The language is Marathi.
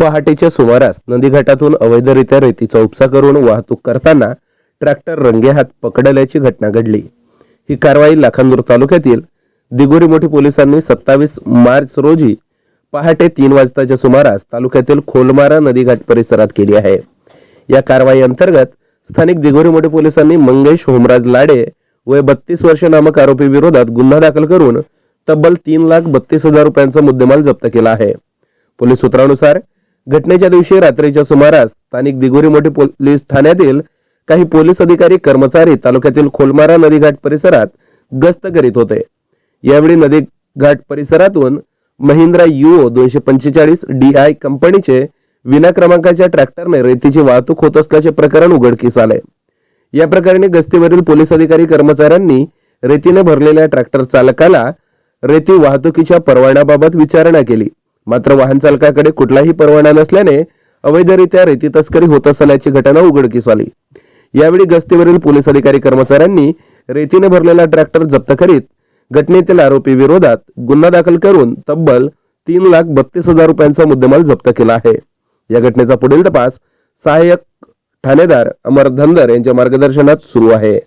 पहाटेच्या सुमारास नदीघाटातून अवैधरित्या रेतीचा उपसा करून वाहतूक करताना ट्रॅक्टर रंगेहात पकडल्याची घटना घडली. ही कारवाई लाखांदूर तालुक्यातील दिगोरी मोठी पोलिसांनी सत्तावीस मार्च रोजी पहाटे तीन वाजताच्या सुमारास तालुक्यातील खोलमारा नदीघाट परिसरात केली आहे. या कारवाई अंतर्गत स्थानिक दिगोरी मोठी पोलिसांनी मंगेश होमराज लाडे वय बत्तीस वर्ष नामक आरोपी विरोधात गुन्हा दाखल करून तब्बल तीन लाख बत्तीस हजार रुपयांचा मुद्देमाल जप्त केला आहे. पोलीस सूत्रानुसार घटनेच्या दिवशी रात्रीच्या सुमारास स्थानिक दिगोरी मोठी पोलीस ठाण्यातील काही पोलीस अधिकारी कर्मचारी तालुक्यातील खोलमारा नदीघाट परिसरात गस्त करीत होते. यावेळी नदीघाट परिसरातून महिंद्रा युओ दोनशे पंचेचाळीस डी आय कंपनीचे विना क्रमांकाच्या ट्रॅक्टरने रेतीची वाहतूक होत असल्याचे प्रकरण उघडकीस आले. या प्रकरणी गस्तीवरील पोलीस अधिकारी कर्मचाऱ्यांनी रेतीने भरलेल्या ट्रॅक्टर चालकाला रेती वाहतुकीच्या परवान्याबाबत विचारणा केली. मात्र वाहन चालकाकडे कुठलाही परवाना नसल्याने अवैधरित्या रेती तस्करी होत असल्याची घटना उघडकीस आली. यावेळी गस्तीवरील पोलीस अधिकारी कर्मचाऱ्यांनी रेतीने भरलेला ट्रॅक्टर जप्त करीत घटनेतील आरोपी विरोधात गुन्हा दाखल करून तब्बल तीन लाख बत्तीस हजार रुपयांचा मुद्देमाल जप्त केला आहे. या घटनेचा पुढील तपास सहाय्यक ठाणेदार अमर धनदर यांच्या मार्गदर्शनात सुरू आहे.